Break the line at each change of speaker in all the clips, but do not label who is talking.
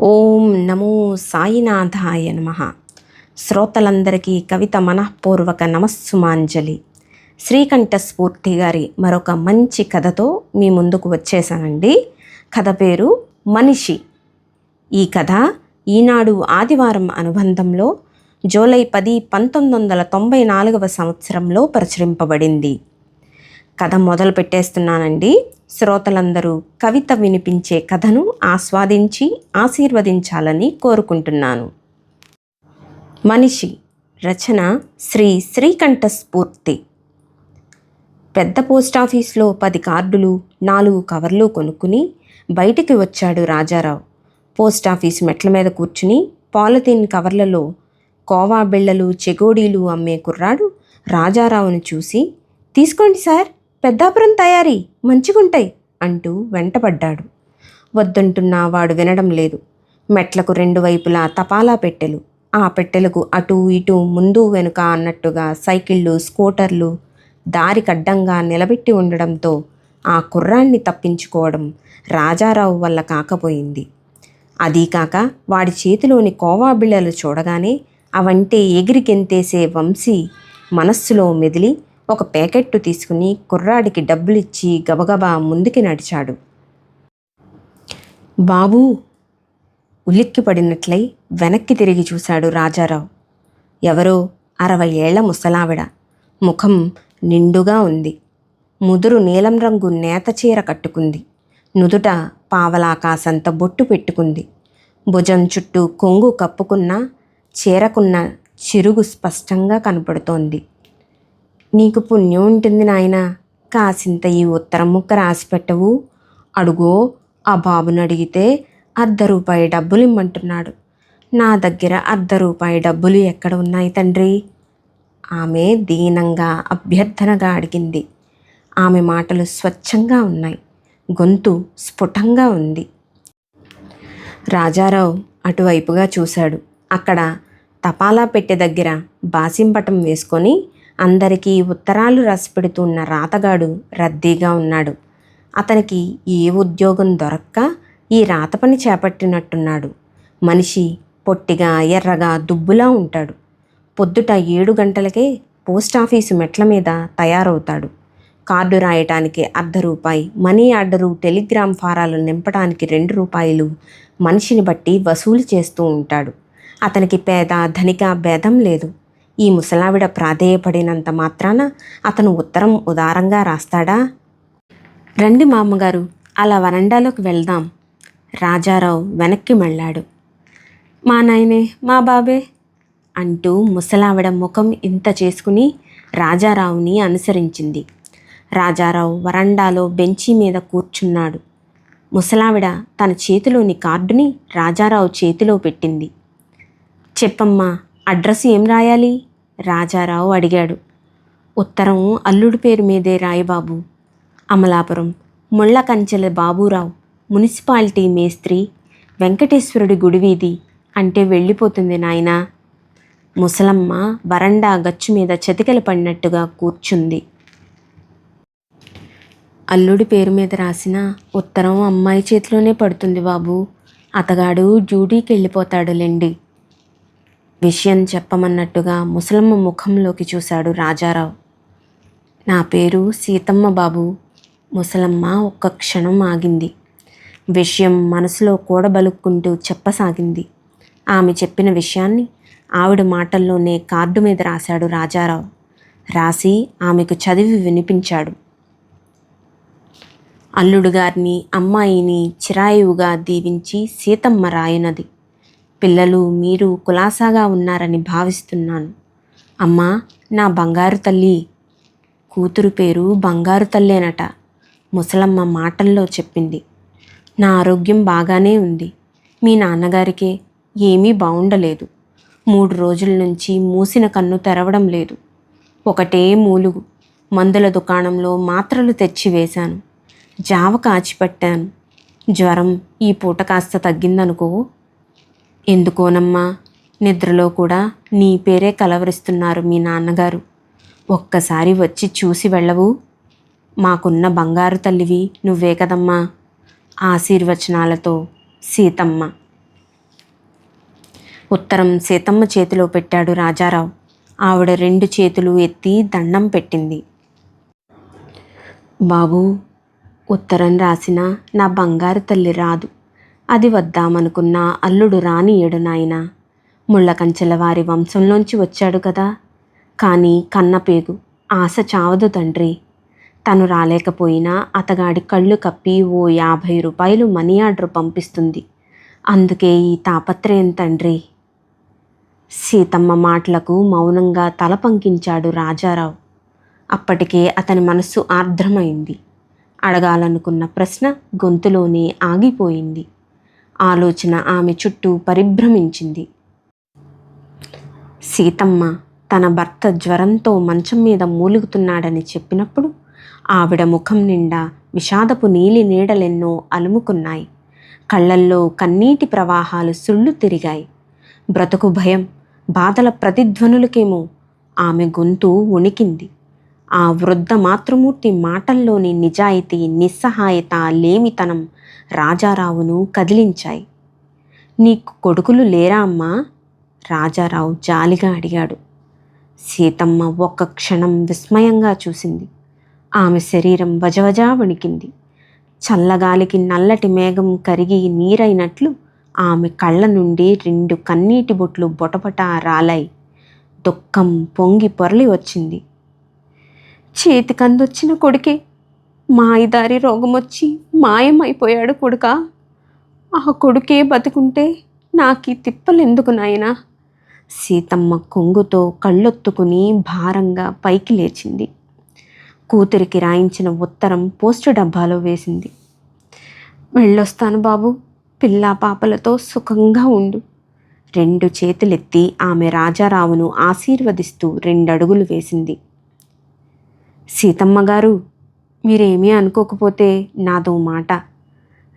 ఓం నమో సాయినాథాయ నమ. శ్రోతలందరికీ కవిత మనఃపూర్వక నమస్సుమాంజలి. శ్రీకంఠస్ఫూర్తి గారి మరొక మంచి కథతో మీ ముందుకు వచ్చేసానండి. కథ పేరు మనిషి. ఈ కథ ఈనాడు ఆదివారం అనుబంధంలో జూలై పది పంతొమ్మిది వందల తొంభై నాలుగవ సంవత్సరంలో ప్రచురింపబడింది. కథ మొదలు పెట్టేస్తున్నానండి. శ్రోతలందరూ కవిత వినిపించే కథను ఆస్వాదించి ఆశీర్వదించాలని కోరుకుంటున్నాను. మనిషి రచన శ్రీ శ్రీకంఠ స్ఫూర్తి పెద్ద పోస్టాఫీస్లో పది కార్డులు నాలుగు కవర్లు కొనుక్కుని బయటికి వచ్చాడు రాజారావు. పోస్టాఫీస్ మెట్ల మీద కూర్చుని పాలిథీన్ కవర్లలో కోవా బిళ్ళలు చెగోడీలు అమ్మే కుర్రాడు రాజారావును చూసి తీసుకోండి సార్ పెద్దాపురం తయారీ మంచిగుంటాయి అంటూ వెంటపడ్డాడు. వద్దంటున్నా వాడు వినడం లేదు. మెట్లకు రెండు వైపులా తపాలా పెట్టెలు. ఆ పెట్టెలకు అటు ఇటు ముందు వెనుక అన్నట్టుగా సైకిళ్ళు స్కూటర్లు దారికడ్డంగా నిలబెట్టి ఉండడంతో ఆ కుర్రాన్ని తప్పించుకోవడం రాజారావు వల్ల కాకపోయింది. అదీ కాక వాడి చేతిలోని కోవా బిళ్ళలు చూడగానే అవంటే ఎగిరికెంతేసే వంశీ మనస్సులో మెదిలి ఒక ప్యాకెట్టు తీసుకుని కుర్రాడికి డబ్బులిచ్చి గబగబా ముందుకి నడిచాడు. బాబూ! ఉలిక్కిపడినట్లై వెనక్కి తిరిగి చూశాడు రాజారావు. ఎవరో అరవై ఏళ్ళ ముసలావిడ. ముఖం నిండుగా ఉంది. ముదురు నీలం రంగు నేత చీర కట్టుకుంది. నుదుట పావలాకాశంత బొట్టు పెట్టుకుంది. భుజం చుట్టూ కొంగు కప్పుకున్న చీరకున్న చిరుగు స్పష్టంగా కనపడుతోంది. నీకు పుణ్యం ఉంటుంది నాయన. కాసింత ఈ ఉత్తరం ముక్క రాసి పెట్టవు. అడుగో ఆ బాబుని అడిగితే అర్ధ రూపాయి డబ్బులు ఇమ్మంటున్నాడు. నా దగ్గర అర్ధ రూపాయి డబ్బులు ఎక్కడ ఉన్నాయి తండ్రి? ఆమె దీనంగా అభ్యర్థనగా అడిగింది. ఆమె మాటలు స్వచ్ఛంగా ఉన్నాయి. గొంతు స్ఫుటంగా ఉంది. రాజారావు అటువైపుగా చూశాడు. అక్కడ తపాలా పెట్టె దగ్గర బాసింపటం వేసుకొని అందరికీ ఉత్తరాలు రాసిపెడుతున్న రాతగాడు రద్దీగా ఉన్నాడు. అతనికి ఏ ఉద్యోగం దొరక్క ఈ రాత పని చేపట్టినట్టున్నాడు. మనిషి పొట్టిగా ఎర్రగా దుబ్బులా ఉంటాడు. పొద్దుట ఏడు గంటలకే పోస్ట్ ఆఫీసు మెట్ల మీద తయారవుతాడు. కార్డు రాయటానికి అర్ధ రూపాయి మనీ ఆర్డరు టెలిగ్రామ్ ఫారాలు నింపడానికి రెండు రూపాయలు మనిషిని బట్టి వసూలు చేస్తూ ఉంటాడు. అతనికి పేద ధనిక భేదం లేదు. ఈ ముసలావిడ ప్రాధేయపడినంత మాత్రాన అతను ఉత్తరం ఉదారంగా రాస్తాడా? రండి మామగారు అలా వరండాలోకి వెళ్దాం. రాజారావు వెనక్కి మళ్ళాడు. మా నాయనే మా బాబే అంటూ ముసలావిడ ముఖం ఇంత చేసుకుని రాజారావుని అనుసరించింది. రాజారావు వరండాలో బెంచీ మీద కూర్చున్నాడు. ముసలావిడ తన చేతిలోని కార్డుని రాజారావు చేతిలో పెట్టింది. చెప్పమ్మా అడ్రస్ ఏం రాయాలి? రాజారావు అడిగాడు. ఉత్తరం అల్లుడి పేరు మీదే రాయబాబు. అమలాపురం. ముళ్ళ కంచెల బాబురావు. మున్సిపాలిటీ మేస్త్రి. వెంకటేశ్వరుడి గుడివీధి అంటే వెళ్ళిపోతుంది నాయనా. ముసలమ్మ బరండా గచ్చు మీద చతికలు పడినట్టుగా కూర్చుంది. అల్లుడి పేరు మీద రాసిన ఉత్తరం అమ్మాయి చేతిలోనే పడుతుంది బాబు. అతగాడు డ్యూటీకి వెళ్ళిపోతాడులేండి విషయం చెప్పమన్నట్టుగా ముసలమ్మ ముఖంలోకి చూశాడు రాజారావు. నా పేరు సీతమ్మ బాబు. ముసలమ్మ ఒక్క క్షణం ఆగింది. విషయం మనసులో కూడబలుక్కుంటూ చెప్పసాగింది. ఆమె చెప్పిన విషయాన్ని ఆవిడ మాటల్లోనే కార్డు మీద రాశాడు రాజారావు. రాసి ఆమెకు చదివి వినిపించాడు. అల్లుడు గారిని అమ్మాయిని చిరాయువుగా దీవించి సీతమ్మ రాయనది. పిల్లలు మీరు కులాసాగా ఉన్నారని భావిస్తున్నాను. అమ్మా నా బంగారు తల్లి. కూతురు పేరు బంగారు తల్లేనట ముసలమ్మ మాటల్లో చెప్పింది. నా ఆరోగ్యం బాగానే ఉంది. మీ నాన్నగారికే ఏమీ బాగుండలేదు మూడు రోజుల నుంచి మూసిన కన్ను తెరవడం లేదు. ఒకటే మూలుగు మందుల దుకాణంలో మాత్రలు తెచ్చివేశాను జావ కాచిపెట్టాను. జ్వరం ఈ పూట కాస్త తగ్గిందనుకో ఎందుకోనమ్మా? నిద్రలో కూడా నీ పేరే కలవరిస్తున్నారు మీ నాన్నగారు. ఒక్కసారి వచ్చి చూసి వెళ్ళవు? మాకున్న బంగారు తల్లివి నువ్వే కదమ్మా. ఆశీర్వచనాలతో సీతమ్మ. ఉత్తరం సీతమ్మ చేతిలో పెట్టాడు రాజారావు. ఆవిడ రెండు చేతులు ఎత్తి దండం పెట్టింది. బాబు ఉత్తరం రాసిన నా బంగారు తల్లి రాదు. అది వద్దామనుకున్న అల్లుడు రానియడు నాయనా. ముళ్ళకంచెల వారి వంశంలోంచి వచ్చాడు కదా. కానీ కన్నపేగు ఆశ చావదు తండ్రి. తను రాలేకపోయినా అతగాడి కళ్ళు కప్పి ఓ యాభై రూపాయలు మనీ ఆర్డర్ పంపిస్తుంది. అందుకే ఈ తాపత్రయం తండ్రి. సీతమ్మ మాటలకు మౌనంగా తల పంకించాడు రాజారావు. అప్పటికే అతని మనస్సు ఆర్ద్రమైంది. అడగాలనుకున్న ప్రశ్న గొంతులోనే ఆగిపోయింది. ఆలోచన ఆమె చుట్టూ పరిభ్రమించింది. సీతమ్మ తన భర్త జ్వరంతో మంచం మీద మూలుగుతున్నాడని చెప్పినప్పుడు ఆవిడ ముఖం నిండా విషాదపు నీలి నీడలెన్నో అలుముకున్నాయి. కళ్ళల్లో కన్నీటి ప్రవాహాలు సుళ్ళు తిరిగాయి. బ్రతుకు భయం బాధల ప్రతిధ్వనులకేమో ఆమె గొంతు వణికింది ఆ వృద్ధ మాతృమూర్తి మాటల్లోని నిజాయితీ నిస్సహాయత లేమితనం రాజారావును కదిలించాయి. నీకు కొడుకులు లేరా అమ్మా? రాజారావు జాలిగా అడిగాడు. సీతమ్మ ఒక్క క్షణం విస్మయంగా చూసింది. ఆమె శరీరం వజవజా వణికింది. చల్లగాలికి నల్లటి మేఘం కరిగి నీరైనట్లు ఆమె కళ్ళ నుండి రెండు కన్నీటి బొట్లు బొటబొట రాలాయి. దుఃఖం పొంగి పొరలి వచ్చింది. చేతికందొచ్చిన కొడుకే. మాయదారి రోగమొచ్చి మాయమైపోయాడు కొడుక. ఆ కొడుకే బతుకుంటే తిప్పలు తిప్పలెందుకు నాయనా? సీతమ్మ కొంగుతో కళ్ళొత్తుకుని భారంగా పైకి లేచింది. కూతురికి రాయించిన ఉత్తరం పోస్టు డబ్బాలో వేసింది. వెళ్ళొస్తాను బాబు పిల్లా పాపలతో సుఖంగా ఉండు. రెండు చేతులెత్తి ఆమె రాజారావును ఆశీర్వదిస్తూ రెండడుగులు వేసింది. సీతమ్మ గారు మీరేమీ అనుకోకపోతే నాదో మాట.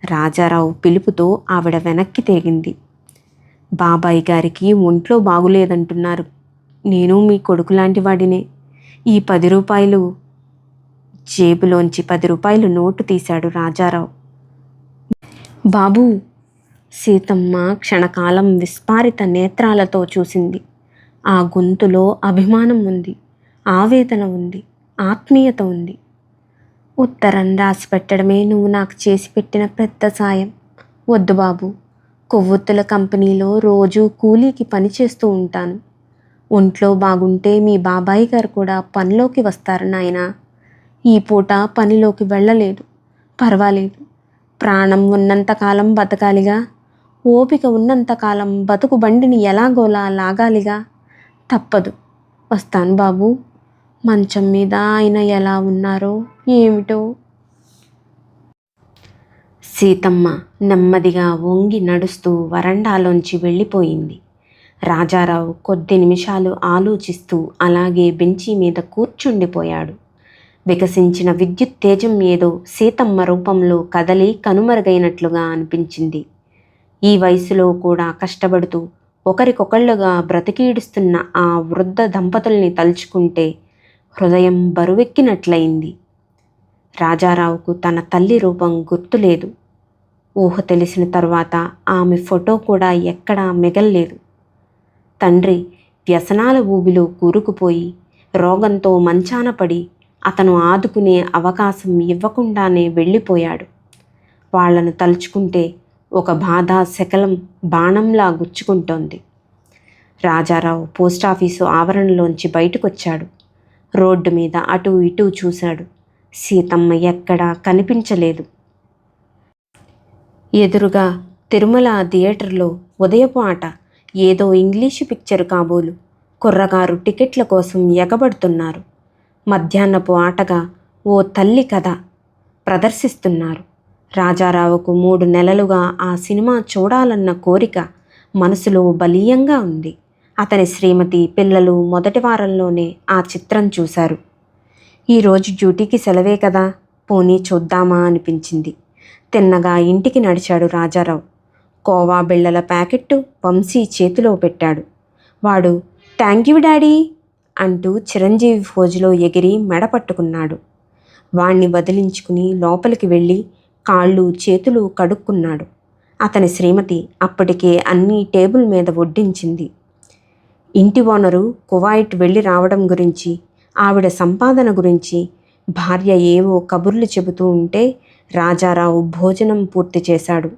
రాజారావు పిలుపుతో ఆవిడ వెనక్కి తిరిగింది బాబాయ్ గారికి ఒంట్లో బాగులేదంటున్నారు. నేను మీ కొడుకు లాంటి వాడినే. ఈ పది రూపాయలు జేబులోంచి పది రూపాయలు నోటు తీశాడు రాజారావు. బాబు సీతమ్మ క్షణకాలం విస్పారిత నేత్రాలతో చూసింది. ఆ గొంతులో అభిమానం ఉంది ఆవేదన ఉంది. ఆత్మీయత ఉంది. ఉత్తరం రాసి పెట్టడమే నువ్వు నాకు చేసి పెట్టిన పెద్ద సాయం. వద్దు బాబు కొవ్వొత్తుల కంపెనీలో రోజు కూలీకి పని చేస్తూ ఉంటాను. ఒంట్లో బాగుంటే మీ బాబాయి గారు కూడా పనిలోకి వస్తారు నాయన. ఈ పూట పనిలోకి వెళ్ళలేదు. పర్వాలేదు. ప్రాణం ఉన్నంతకాలం బతకాలిగా. ఓపిక ఉన్నంతకాలం బతుకు బండిని ఎలాగోలా లాగాలిగా. తప్పదు. వస్తాను బాబు. మంచం మీద ఆయన ఎలా ఉన్నారో ఏమిటో. సీతమ్మ నెమ్మదిగా వంగి నడుస్తూ వరండాలోంచి వెళ్ళిపోయింది. రాజారావు కొద్ది నిమిషాలు ఆలోచిస్తూ అలాగే బెంచి మీద కూర్చుండిపోయాడు. వికసించిన విద్యుత్ తేజం ఏదో సీతమ్మ రూపంలో కదలి కనుమరుగైనట్లుగా అనిపించింది. ఈ వయసులో కూడా కష్టపడుతూ ఒకరికొకళ్ళుగా బ్రతికీడుస్తున్న ఆ వృద్ధ దంపతుల్ని తలుచుకుంటే హృదయం బరువెక్కినట్లయింది. రాజారావుకు తన తల్లి రూపం గుర్తులేదు. ఊహ తెలిసిన తర్వాత ఆమె ఫోటో కూడా ఎక్కడా మిగల్లేదు. తండ్రి వ్యసనాల ఊబిలో కూరుకుపోయి రోగంతో మంచాన పడి అతను ఆదుకునే అవకాశం ఇవ్వకుండానే వెళ్ళిపోయాడు. వాళ్ళను తలుచుకుంటే ఒక బాధ శకలం బాణంలా గుచ్చుకుంటోంది. రాజారావు పోస్టాఫీసు ఆవరణలోంచి బయటకొచ్చాడు. రోడ్డు మీద అటు ఇటు చూశాడు. సీతమ్మ ఎక్కడా కనిపించలేదు. ఎదురుగా తిరుమల థియేటర్లో ఉదయపు ఆట ఏదో ఇంగ్లీషు పిక్చర్ కాబోలు. కుర్రగారు టికెట్ల కోసం ఎగబడుతున్నారు. మధ్యాహ్నపు ఆటగా ఓ తల్లి కథ ప్రదర్శిస్తున్నారు. రాజారావుకు మూడు నెలలుగా ఆ సినిమా చూడాలన్న కోరిక మనసులో బలీయంగా ఉంది. అతని శ్రీమతి పిల్లలు మొదటి వారంలోనే ఆ చిత్రం చూశారు. ఈరోజు డ్యూటీకి సెలవే కదా పోనీ చూద్దామా అనిపించింది. తిన్నగా ఇంటికి నడిచాడు రాజారావు. కోవా బిళ్ళల ప్యాకెట్టు వంశీ చేతిలో పెట్టాడు. వాడు థ్యాంక్ యూ డాడీ అంటూ చిరంజీవి ఫోజులో ఎగిరి మెడ పట్టుకున్నాడు. వాణ్ణి వదిలించుకుని లోపలికి వెళ్ళి కాళ్ళు చేతులు కడుక్కున్నాడు. అతని శ్రీమతి అప్పటికే అన్నీ టేబుల్ మీద వడ్డించింది. ఇంటి ఓనరు కువైట్ వెళ్ళి రావడం గురించి ఆవిడ సంపాదన గురించి భార్య ఏవో కబుర్లు చెబుతూ ఉంటే రాజారావు భోజనం పూర్తి చేశాడు.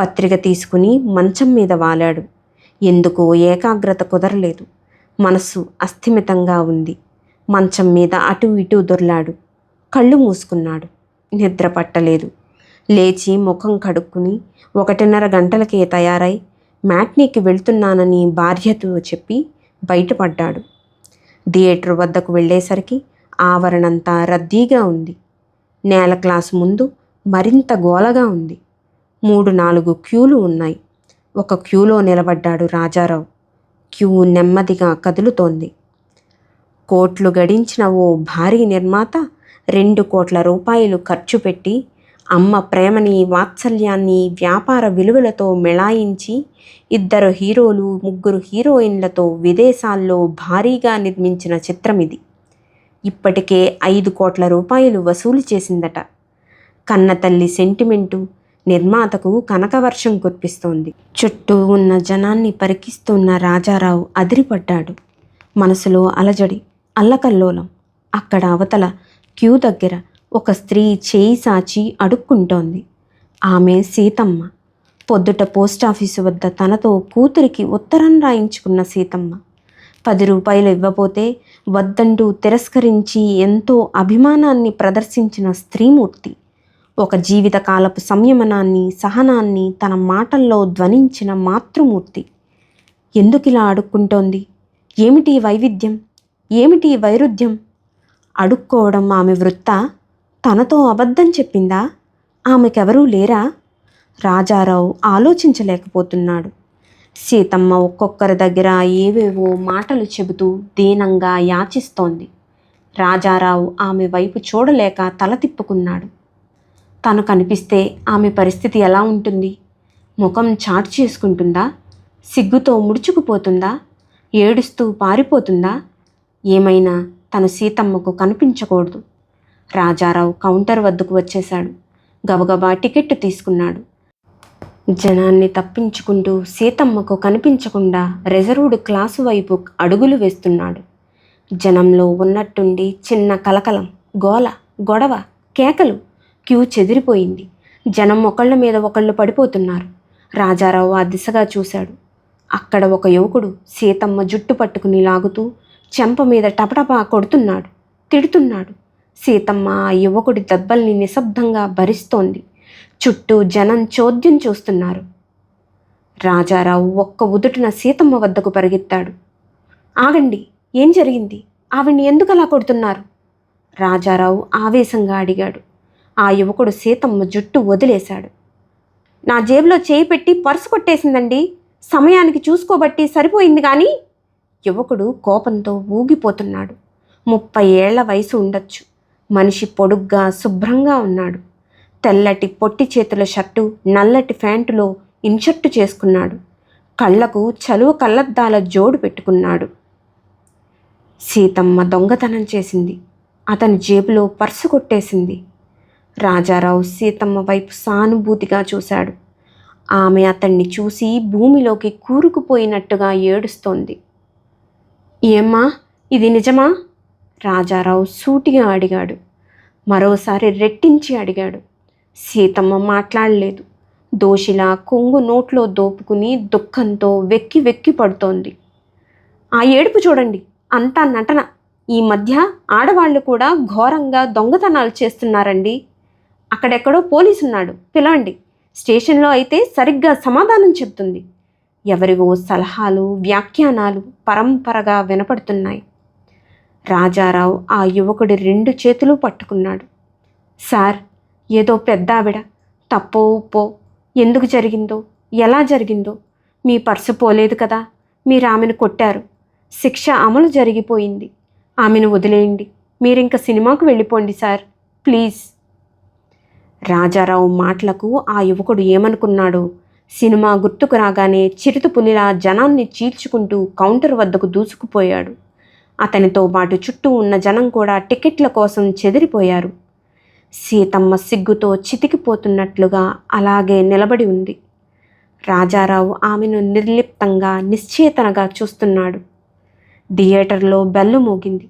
పత్రిక తీసుకుని మంచం మీద వాలాడు. ఎందుకో ఏకాగ్రత కుదరలేదు. మనస్సు అస్థిమితంగా ఉంది. మంచం మీద అటు ఇటు దొర్లాడు. కళ్ళు మూసుకున్నాడు. నిద్ర పట్టలేదు. లేచి ముఖం కడుక్కుని ఒకటిన్నర గంటలకే తయారై మ్యాట్నీకి వెళ్తున్నానని భార్యతో చెప్పి బయటపడ్డాడు. థియేటర్ వద్దకు వెళ్ళేసరికి ఆవరణంతా రద్దీగా ఉంది. నేల క్లాస్ ముందు మరింత గోలగా ఉంది. మూడు నాలుగు క్యూలు ఉన్నాయి. ఒక క్యూలో నిలబడ్డాడు రాజారావు. క్యూ నెమ్మదిగా కదులుతోంది. కోట్లు గడించిన ఓ భారీ నిర్మాత రెండు కోట్ల రూపాయలు ఖర్చు పెట్టి అమ్మ ప్రేమని వాత్సల్యాన్ని వ్యాపార విలువలతో మెళాయించి ఇద్దరు హీరోలు ముగ్గురు హీరోయిన్లతో విదేశాల్లో భారీగా నిర్మించిన చిత్రం ఇది. ఇప్పటికే ఐదు కోట్ల రూపాయలు వసూలు చేసిందట. కన్నతల్లి సెంటిమెంటు నిర్మాతకు కనకవర్షం కురిపిస్తోంది. చుట్టూ ఉన్న జనాన్ని పరికిస్తున్న రాజారావు అదిరిపడ్డాడు. మనసులో అలజడి అల్లకల్లోలం. అక్కడ అవతల క్యూ దగ్గర ఒక స్త్రీ చేయి సాచి అడుక్కుంటోంది. ఆమె సీతమ్మ. పొద్దుట పోస్టాఫీసు వద్ద తనతో కూతురికి ఉత్తరం రాయించుకున్న సీతమ్మ. పది రూపాయలు ఇవ్వపోతే వద్దంటూ తిరస్కరించి ఎంతో అభిమానాన్ని ప్రదర్శించిన స్త్రీమూర్తి. ఒక జీవితకాలపు సంయమనాన్ని సహనాన్ని తన మాటల్లో ధ్వనించిన మాతృమూర్తి. ఎందుకిలా అడుక్కుంటోంది? ఏమిటి వైవిధ్యం? ఏమిటి వైరుధ్యం? అడుక్కోవడం ఆమె వృత్త? తనతో అబద్ధం చెప్పిందా? ఆమెకెవరూ లేరా? రాజారావు ఆలోచించలేకపోతున్నాడు. సీతమ్మ ఒక్కొక్కరి దగ్గర ఏవేవో మాటలు చెబుతూ దీనంగా యాచిస్తోంది. రాజారావు ఆమె వైపు చూడలేక తల తిప్పుకున్నాడు. తను కనిపిస్తే ఆమె పరిస్థితి ఎలా ఉంటుంది? ముఖం చాటు చేసుకుంటుందా? సిగ్గుతో ముడుచుకుపోతుందా? ఏడుస్తూ పారిపోతుందా? ఏమైనా తను సీతమ్మకు కనిపించకూడదు. రాజారావు కౌంటర్ వద్దకు వచ్చేశాడు. గబగబా టికెట్ తీసుకున్నాడు. జనాన్ని తప్పించుకుంటూ సీతమ్మకు కనిపించకుండా రిజర్వ్డ్ క్లాసు వైపు అడుగులు వేస్తున్నాడు. జనంలో ఉన్నట్టుండి చిన్న కలకలం గోల గొడవ కేకలు క్యూ చెదిరిపోయింది. జనం ఒకళ్ళ మీద ఒకళ్ళు పడిపోతున్నారు. రాజారావు ఆ దిశగా చూశాడు. అక్కడ ఒక యువకుడు సీతమ్మ జుట్టు పట్టుకుని లాగుతూ చెంప మీద టపటపా కొడుతున్నాడు తిడుతున్నాడు. సీతమ్మ ఆ యువకుడి దెబ్బల్ని నిశ్శబ్దంగా భరిస్తోంది. చుట్టూ జనం చోద్యం చూస్తున్నారు. రాజారావు ఒక్క ఉదుటిన సీతమ్మ వద్దకు పరిగెత్తాడు. ఆగండి ఏం జరిగింది? ఆవిడ్ని ఎందుకు అలా కొడుతున్నారు? రాజారావు ఆవేశంగా అడిగాడు. ఆ యువకుడు సీతమ్మ జుట్టు వదిలేశాడు. నా జేబులో చేయి పెట్టి పర్సు కొట్టేసిందండి. సమయానికి చూసుకోబట్టి సరిపోయింది కానీ యువకుడు కోపంతో ఊగిపోతున్నాడు. ముప్పై ఏళ్ళ వయసు ఉండొచ్చు. మనిషి పొడుగ్గా శుభ్రంగా ఉన్నాడు. తెల్లటి పొట్టి చేతుల షర్టు నల్లటి ప్యాంటులో ఇన్షర్టు చేసుకున్నాడు. కళ్ళకు చలువ కళ్ళద్దాల జోడు పెట్టుకున్నాడు. సీతమ్మ దొంగతనం చేసింది. అతని జేబులో పర్సు కొట్టేసింది. రాజారావు సీతమ్మ వైపు సానుభూతిగా చూశాడు. ఆమె అతన్ని చూసి భూమిలోకి కూరుకుపోయినట్టుగా ఏడుస్తోంది. ఏమ్మా ఇది నిజమా? రాజారావు సూటిగా అడిగాడు. మరోసారి రెట్టించి అడిగాడు. సీతమ్మ మాట్లాడలేదు. దోషిలా కొంగు నోట్లో దోపుకుని దుఃఖంతో వెక్కి వెక్కి పడుతోంది. ఆ ఏడుపు చూడండి. అంతా నటన. ఈ మధ్య ఆడవాళ్ళు కూడా ఘోరంగా దొంగతనాలు చేస్తున్నారండి. అక్కడెక్కడో పోలీసున్నాడు. పిలవండి. స్టేషన్లో అయితే సరిగ్గా సమాధానం చెప్తుంది. ఎవరివో సలహాలు వ్యాఖ్యానాలు పరంపరగా వినపడుతున్నాయి. రాజారావు ఆ యువకుడి రెండు చేతులు పట్టుకున్నాడు. సార్ ఏదో పెద్ద ఆవిడ తప్పో ఉప్పో. ఎందుకు జరిగిందో? ఎలా జరిగిందో? మీ పర్సు పోలేదు కదా. మీరు ఆమెను కొట్టారు. శిక్ష అమలు జరిగిపోయింది. ఆమెను వదిలేయండి. మీరింక సినిమాకు వెళ్ళిపోండి సార్. ప్లీజ్. రాజారావు మాటలకు ఆ యువకుడు ఏమనుకున్నాడో సినిమా గుర్తుకు రాగానే చిరుతపులిలా జనాన్ని చీల్చుకుంటూ కౌంటర్ వద్దకు దూసుకుపోయాడు. అతనితో పాటు చుట్టూ ఉన్న జనం కూడా టికెట్ల కోసం చెదిరిపోయారు. సీతమ్మ సిగ్గుతో చితికిపోతున్నట్లుగా అలాగే నిలబడి ఉంది. రాజారావు ఆమెను నిర్లిప్తంగా నిశ్చేతనగా చూస్తున్నాడు. థియేటర్లో బెల్లు మోగింది.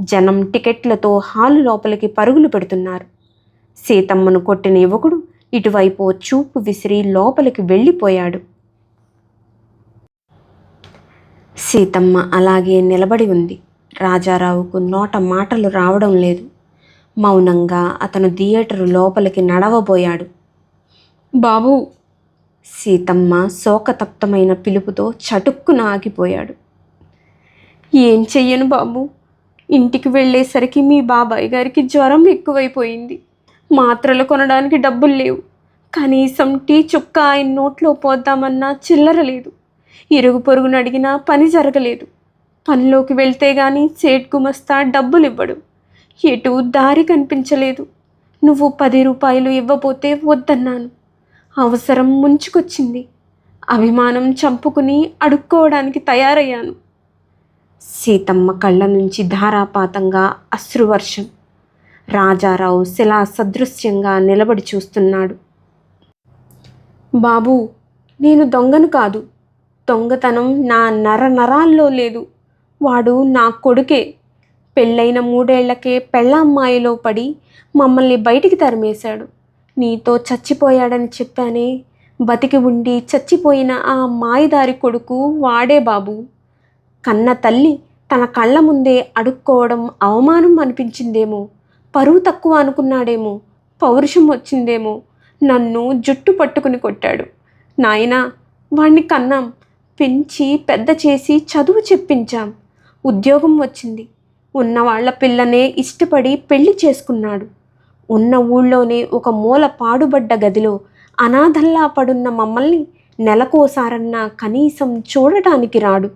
జనం టికెట్లతో హాలు లోపలికి పరుగులు పెడుతున్నారు. సీతమ్మను కొట్టిన యువకుడు ఇటువైపు చూపు విసిరి లోపలికి వెళ్ళిపోయాడు. సీతమ్మ అలాగే నిలబడి ఉంది. రాజారావుకు నోట మాటలు రావడం లేదు. మౌనంగా అతను థియేటరు లోపలికి నడవబోయాడు. బాబు! సీతమ్మ శోకతప్తమైన పిలుపుతో చటుక్కున ఆగిపోయాడు. ఏం చెయ్యను బాబు? ఇంటికి వెళ్ళేసరికి మీ బాబాయ్ గారికి జ్వరం ఎక్కువైపోయింది. మాత్రలు కొనడానికి డబ్బులు లేవు. కనీసం టీ చుక్క ఆయన నోట్లో పోద్దామన్నా చిల్లర లేదు. ఇరుగు పొరుగును అడిగినా పని జరగలేదు. పనిలోకి వెళ్తే గాని సేట్ గుమస్తా డబ్బులు ఇవ్వడు ఎటు దారి కనిపించలేదు. నువ్వు పది రూపాయలు ఇవ్వబోతే వద్దన్నాను. అవసరం ముంచుకొచ్చింది. అభిమానం చంపుకుని అడుక్కోవడానికి తయారయ్యాను. సీతమ్మ కళ్ళ నుంచి ధారాపాతంగా అశ్రువర్షం. రాజారావు శిలా సదృశ్యంగా నిలబడి చూస్తున్నాడు. బాబు నేను దొంగను కాదు. దొంగతనం నా నర నరాల్లో లేదు. వాడు నా కొడుకే. పెళ్ళైన మూడేళ్ళకే పెళ్ళమ్మాయిలో పడి మమ్మల్ని బయటికి తరిమేశాడు. నీతో చచ్చిపోయాడని చెప్పానే బతికి ఉండి చచ్చిపోయిన ఆ మాయదారి కొడుకు వాడే బాబు. కన్న తల్లి తన కళ్ళ ముందే అడుక్కోవడం అవమానం అనిపించిందేమో. పరువు తక్కువ అనుకున్నాడేమో. పౌరుషం వచ్చిందేమో. నన్ను జుట్టు పట్టుకుని కొట్టాడు. నాయనా వాణ్ణి కన్నాం. పెంచి పెద్ద చేసి చదువు చెప్పించాం. ఉద్యోగం వచ్చింది. ఉన్న వాళ్ళ పిల్లనే ఇష్టపడి పెళ్ళి చేసుకున్నాడు. ఉన్న ఊళ్ళోనే ఒక మూల పాడుబడ్డ గదిలో అనాథల్లా పడున్న మమ్మల్ని నెలకోసారన్నా కనీసం చూడటానికి రాడు.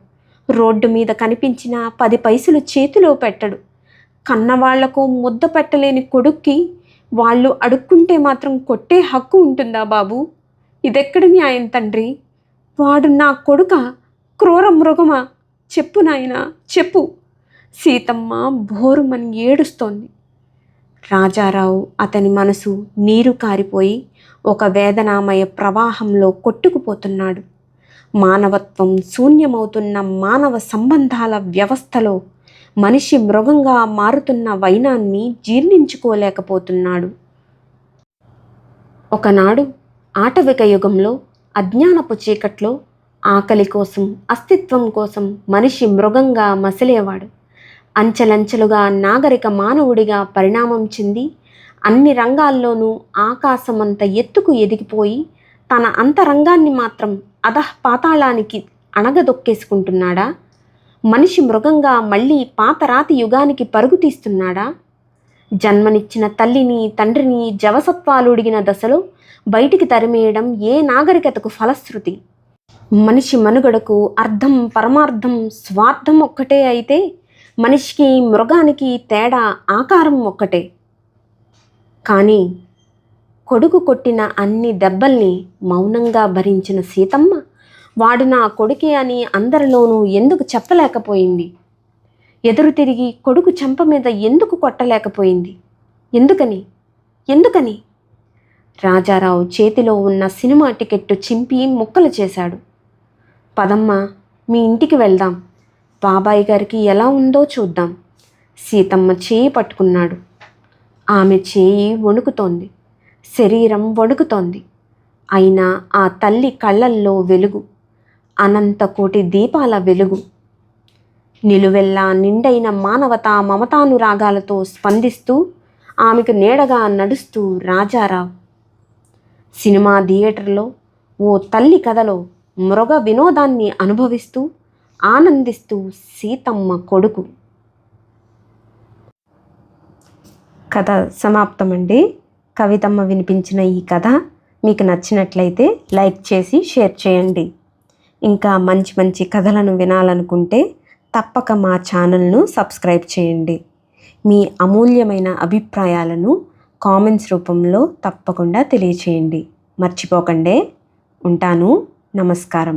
రోడ్డు మీద కనిపించిన పది పైసలు చేతిలో పెట్టడు. కన్నవాళ్ళకు ముద్ద పెట్టలేని కొడుక్కి వాళ్ళు అడుక్కుంటే మాత్రం కొట్టే హక్కు ఉంటుందా బాబు? ఇదెక్కడి న్యాయం తండ్రి? వాడు నా కొడుక క్రూర మృగమా? చెప్పు నాయనా చెప్పు. సీతమ్మ భోరుమని ఏడుస్తోంది. రాజారావు అతని మనసు నీరు కారిపోయి ఒక వేదనామయ ప్రవాహంలో కొట్టుకుపోతున్నాడు. మానవత్వం శూన్యమవుతున్న మానవ సంబంధాల వ్యవస్థలో మనిషి మృగంగా మారుతున్న వైనాన్ని జీర్ణించుకోలేకపోతున్నాడు. ఒకనాడు ఆటవిక యుగంలో అజ్ఞానపు చీకట్లో ఆకలి కోసం అస్తిత్వం కోసం మనిషి మృగంగా మసిలేవాడు. అంచెలంచెలుగా నాగరిక మానవుడిగా పరిణామం చెంది అన్ని రంగాల్లోనూ ఆకాశమంత ఎత్తుకు ఎదిగిపోయి తన అంతరంగాన్ని మాత్రం అధః పాతాళానికి అణగదొక్కేసుకుంటున్నాడా? మనిషి మృగంగా మళ్ళీ పాతరాతి యుగానికి పరుగు తీస్తున్నాడా? జన్మనిచ్చిన తల్లిని తండ్రిని జవసత్వాలుడిగిన దశలో బయటికి తరిమేయడం ఏ నాగరికతకు ఫలశ్రుతి? మనిషి మనుగడకు అర్థం పరమార్థం స్వార్థం ఒక్కటే అయితే మనిషికి మృగానికి తేడా ఆకారం ఒక్కటే. కానీ కొడుకు కొట్టిన అన్ని దెబ్బల్ని మౌనంగా భరించిన సీతమ్మ వాడు నా కొడుకే అని అందరిలోనూ ఎందుకు చెప్పలేకపోయింది? ఎదురు తిరిగి కొడుకు చెంప మీద ఎందుకు కొట్టలేకపోయింది? ఎందుకని? ఎందుకని? రాజారావు చేతిలో ఉన్న సినిమా టికెట్టు చింపి ముక్కలు చేశాడు. పదమ్మ మీ ఇంటికి వెళ్దాం. బాబాయ్ గారికి ఎలా ఉందో చూద్దాం. సీతమ్మ చేయి పట్టుకున్నాడు. ఆమె చేయి వణుకుతోంది. శరీరం వణుకుతోంది. అయినా ఆ తల్లి కళ్ళల్లో వెలుగు. అనంత కోటి దీపాల వెలుగు. నిలువెల్లా నిండైన మానవతా మమతానురాగాలతో స్పందిస్తూ ఆమెకు నీడగా నడుస్తూ రాజారావు. సినిమా థియేటర్లో ఓ తల్లి కథలో మృగ వినోదాన్ని అనుభవిస్తూ ఆనందిస్తూ సీతమ్మ కొడుకు. కథ సమాప్తమండి. కవితమ్మ వినిపించిన ఈ కథ మీకు నచ్చినట్లయితే లైక్ చేసి షేర్ చేయండి. ఇంకా మంచి మంచి కథలను వినాలనుకుంటే తప్పక మా ఛానల్ను సబ్స్క్రైబ్ చేయండి. మీ అమూల్యమైన అభిప్రాయాలను కామెంట్స్ రూపంలో తప్పకుండా తెలియచేయండి. మర్చిపోకండి. ఉంటాను. నమస్కారం.